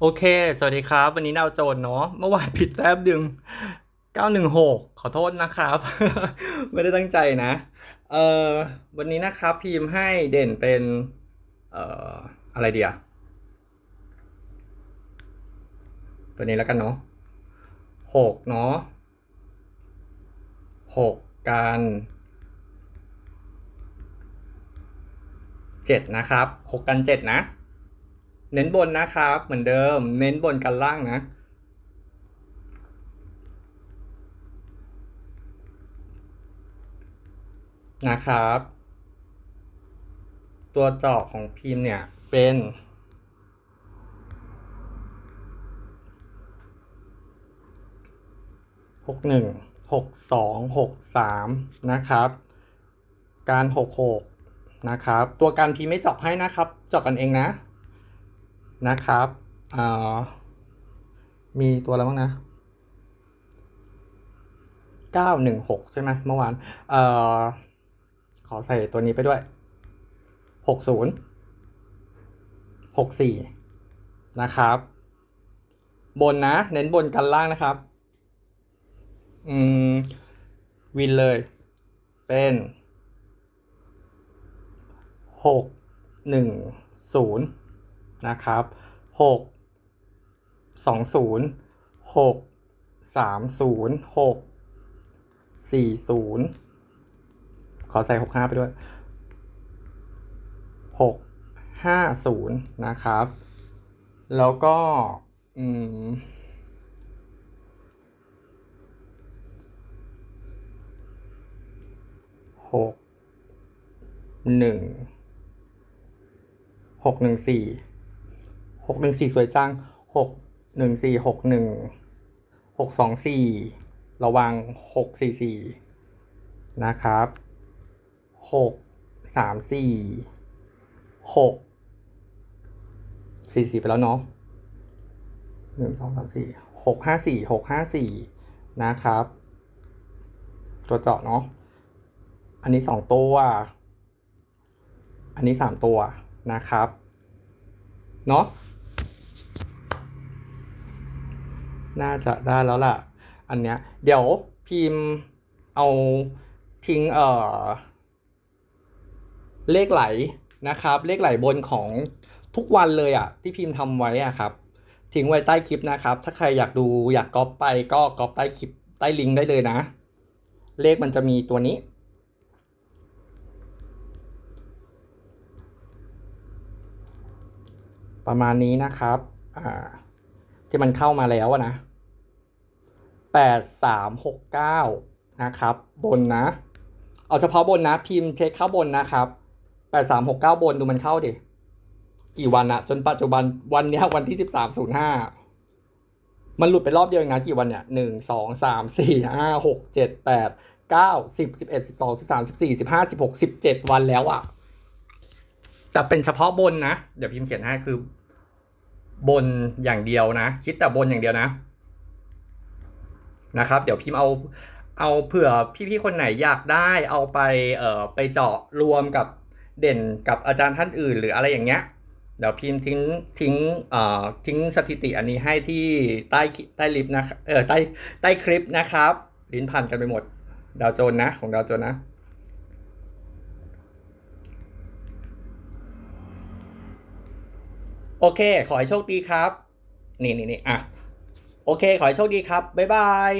โอเค สวัสดีครับ วันนี้ดาวโจนเนาะ เมื่อวานผิดแป๊บดึง 916 ขอโทษนะครับ ไม่ได้ตั้งใจนะ เอ่อ วันนี้นะครับพิมพ์ให้เด่นเป็น เอ่อ อะไรเดียตัวนี้แล้วกันเนาะหกเนาะหกกันเจ็ดนะครับหกกันเจ็ดนะ เน้นบนนะครับ เหมือนเดิม เน้นบนกันล่างนะ นะครับ ตัวจาะของพิมพ์เนี่ยเป็นหกหนึ่งหกสองหกสามนะครับ การหกหกนะครับ ตัวการพิมไม่เจาะให้นะครับ เจาะกันเองนะ นะครับอ่ามีตัวอะไรบ้างนะเก้าหนึ่งหกใช่ไหมเมื่อวานเอ่อขอใส่ตัวนี้ไปด้วยหกศูนย์หกสี่นะครับ บนนะ เน้นบนกันล่างนะครับ อืม วินเลย เป็นหกห นะครับหกสองศูนย์หกสามศูนย์หกสี่ศูนย์ขอใส่หกห้าไปด้วยหกห้าศูนย์นะครับ แล้วก็อืมหกหนึ่งหกหนึ่งสี่ หกหนึ่งสี่สวยจังหกหนึ่งสี่หกหนึ่งหกสองสี่ระวังหกสี่สี่นะครับหกสามสี่หกสี่สี่ไปแล้วเนาะหนึ่งสองสามสี่หกห้าสี่หกห้าสี่นะครับ ตัวเจาะเนาะอันนี้สองตัว อันนี้สามตัวนะครับ เนาะ น่าจะได้แล้วล่ะ อันเนี้ย เดี๋ยวพิมพ์เอาทิ้งเอ่อ เลขไหลนะครับ เลขไหลบนของทุกวันเลยอะที่พิมพ์ทำไว้อะครับ ทิ้งไว้ใต้คลิปนะครับ ถ้าใครอยากดูอยากก๊อปไปก็ก๊อปใต้คลิปใต้ลิงก์ได้เลยนะ เลขมันจะมีตัวนี้ประมาณนี้นะครับ อ่า ที่มันเข้ามาแล้วอะนะแปดสามหกเก้านะครับ บนนะ เอาเฉพาะบนนะ พิมพ์เช็คเข้าบนนะครับแปดสามหกเก้าบนดูมันเข้าดิกี่วันอะจนปัจจุบันวันนี้วันที่สิบสามศูนย์ห้ามันหลุดไปรอบเดียวเองนะกี่วันเนี่ยหนึ่งสองสามสี่ห้าหกเจ็ดแปดเก้าสิบสิบเอ็ดสิบสองสิบสามสิบสี่สิบห้าสิบหกสิบเจ็ดวันแล้วอะแต่เป็นเฉพาะบนนะ เดี๋ยวพิมพ์เขียนให้คือ บนอย่างเดียวนะ คิดแต่บนอย่างเดียวนะนะครับ เดี๋ยวพิมพ์เอาเอาเผื่อพี่ๆคนไหนอยากได้เอาไปเอ่อไปเจาะรวมกับเด่นกับอาจารย์ท่านอื่น หรืออะไรอย่างเงี้ยเดี๋ยวพิมพ์ทิ้งทิ้งเอ่อทิ้งสถิติอันนี้ให้ที่ใต้ใต้ลิฟต์นะเออใต้ใต้คลิปนะครับ ลิ้นพันกันไปหมดดาวโจนนะของดาวโจนนะ โอเค ขอให้โชคดีครับ นี่นี่นี่อะ โอเค ขอให้โชคดีครับ บ๊ายบาย